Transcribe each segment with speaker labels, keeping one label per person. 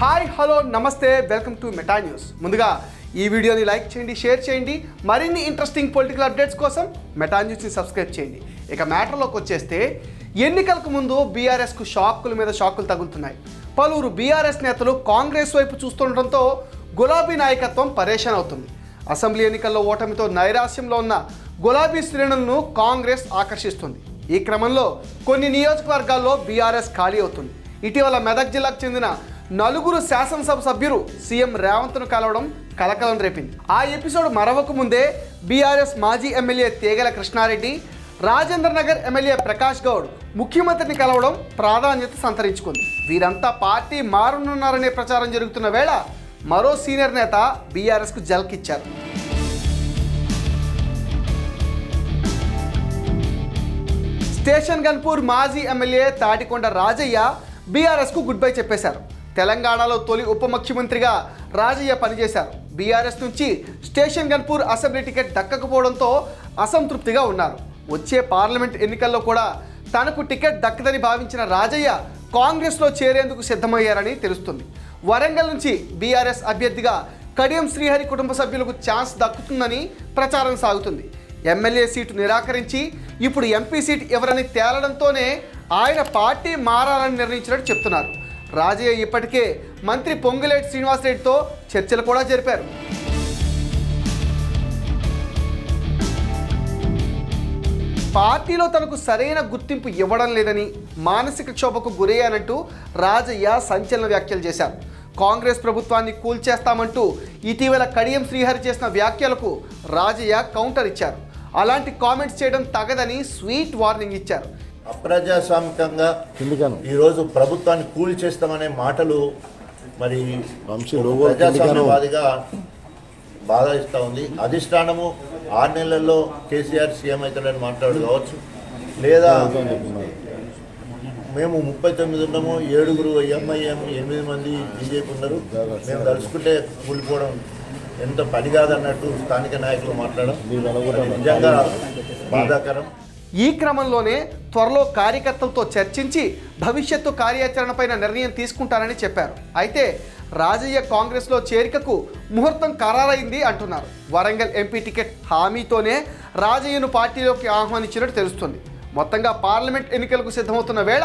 Speaker 1: Hi hello namaste welcome to Meta news. ముందుగా ఈ వీడియోని లైక్ చేయండి షేర్ చేయండి. మరిన్ని ఇంట్రెస్టింగ్ పొలిటికల్ అప్డేట్స్ కోసం మెటా న్యూస్ని సబ్స్క్రైబ్ చేయండి. ఇక మ్యాటర్లోకి వచ్చేస్తే ఎన్నికలకు ముందు బీఆర్ఎస్కు షాకుల మీద షాకులు తగులుతున్నాయి. పలువురు బీఆర్ఎస్ నేతలు కాంగ్రెస్ వైపు చూస్తుండటంతో గులాబీ నాయకత్వం పరేషాన్ అవుతుంది. అసెంబ్లీ ఎన్నికల్లో ఓటమితో నైరాశ్యంలో ఉన్న గులాబీ శ్రేణులను కాంగ్రెస్ ఆకర్షిస్తుంది. ఈ క్రమంలో కొన్ని నియోజకవర్గాల్లో బీఆర్ఎస్ ఖాళీ అవుతుంది. ఇటీవల మెదక్ జిల్లాకు చెందిన నలుగురు శాసనసభ సభ్యులు సీఎం రేవంత్ను కలవడం కలకలం రేపింది. ఆ ఎపిసోడ్ మరవక ముందే బీఆర్ఎస్ మాజీ ఎమ్మెల్యే తేగల కృష్ణారెడ్డి రాజేంద్ర నగర్ ఎమ్మెల్యే ప్రకాష్ గౌడ్ ముఖ్యమంత్రిని కలవడం ప్రాధాన్యత సంతరించుకుంది. వీరంతా పార్టీ మారనున్నారనే ప్రచారం జరుగుతున్న వేళ మరో సీనియర్ నేత బీఆర్ఎస్కు జల్కిచ్చారు. స్టేషన్ గన్పూర్ మాజీ ఎమ్మెల్యే తాటికొండ రాజయ్య బీఆర్ఎస్కు గుడ్ బై చెప్పేశారు. తెలంగాణలో తొలి ఉప ముఖ్యమంత్రిగా రాజయ్య పనిచేశారు. బీఆర్ఎస్ నుంచి స్టేషన్ గన్పూర్ అసెంబ్లీ టికెట్ దక్కకపోవడంతో అసంతృప్తిగా ఉన్నారు. వచ్చే పార్లమెంట్ ఎన్నికల్లో కూడా తనకు టికెట్ దక్కదని భావించిన రాజయ్య కాంగ్రెస్లో చేరేందుకు సిద్ధమయ్యారని తెలుస్తుంది. వరంగల్ నుంచి బీఆర్ఎస్ అభ్యర్థిగా కడియం శ్రీహరి కుటుంబ సభ్యులకు ఛాన్స్ దక్కుతుందని ప్రచారం సాగుతుంది. ఎమ్మెల్యే సీటు నిరాకరించి ఇప్పుడు ఎంపీ సీట్ ఎవరని తేలడంతోనే ఆయన పార్టీ మారాలని నిర్ణయించినట్టు చెప్తున్నారు. రాజయ్య ఇప్పటికే మంత్రి పొంగులేటి శ్రీనివాసరెడ్డితో చర్చలు కూడా జరిపారు. పార్టీలో తనకు సరైన గుర్తింపు ఇవ్వడం లేదని మానసిక క్షోభకు గురయ్యానంటూ రాజయ్య సంచలన వ్యాఖ్యలు చేశారు. కాంగ్రెస్ ప్రభుత్వాన్ని కూల్చేస్తామంటూ ఇటీవల కడియం శ్రీహరి చేసిన వ్యాఖ్యలకు రాజయ్య కౌంటర్ ఇచ్చారు. అలాంటి కామెంట్స్ చేయడం తగదని స్వీట్ వార్నింగ్ ఇచ్చారు.
Speaker 2: అప్రజాస్వామికంగా ఈరోజు ప్రభుత్వాన్ని కూలి చేస్తామనే మాటలు మరి ప్రజాస్వామ్యవాదిగా బాధ ఇస్తూ ఉంది. అధిష్టానము ఆరు నెలల్లో కేసీఆర్ సీఎం అవుతాడని మాట్లాడు కావచ్చు. లేదా మేము ముప్పై తొమ్మిది ఉన్నాము ఏడుగురు ఎంఐఎం ఎనిమిది మంది బీజేపీ ఉన్నారు. మేము తలుచుకుంటే కూలిపోవడం ఎంత పని కాదన్నట్టు స్థానిక నాయకులు మాట్లాడడం. నిజంగా బాధాకరం.
Speaker 1: ఈ క్రమంలోనే త్వరలో కార్యకర్తలతో చర్చించి భవిష్యత్తు కార్యాచరణపైన నిర్ణయం తీసుకుంటారని చెప్పారు. అయితే రాజయ్య కాంగ్రెస్లో చేరికకు ముహూర్తం ఖరారైంది అంటున్నారు. వరంగల్ ఎంపీ టికెట్ హామీతోనే రాజయ్యను పార్టీలోకి ఆహ్వానించినట్టు తెలుస్తుంది. మొత్తంగా పార్లమెంట్ ఎన్నికలకు సిద్ధమవుతున్న వేళ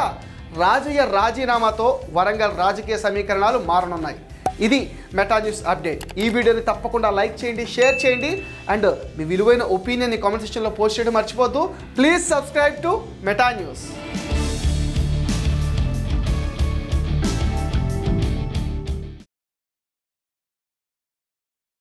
Speaker 1: రాజయ్య రాజీనామాతో వరంగల్ రాజకీయ సమీకరణాలు మారనున్నాయి. ఇది మెటా న్యూస్ అప్డేట్ ఈ వీడియోని తప్పకుండా లైక్ చేయండి షేర్ చేయండి అండ్ మీ విలువైన ఒపీనియన్ కామెంట్ సెక్షన్లో పోస్ట్ చేయడం మర్చిపోద్దు please subscribe to Meta news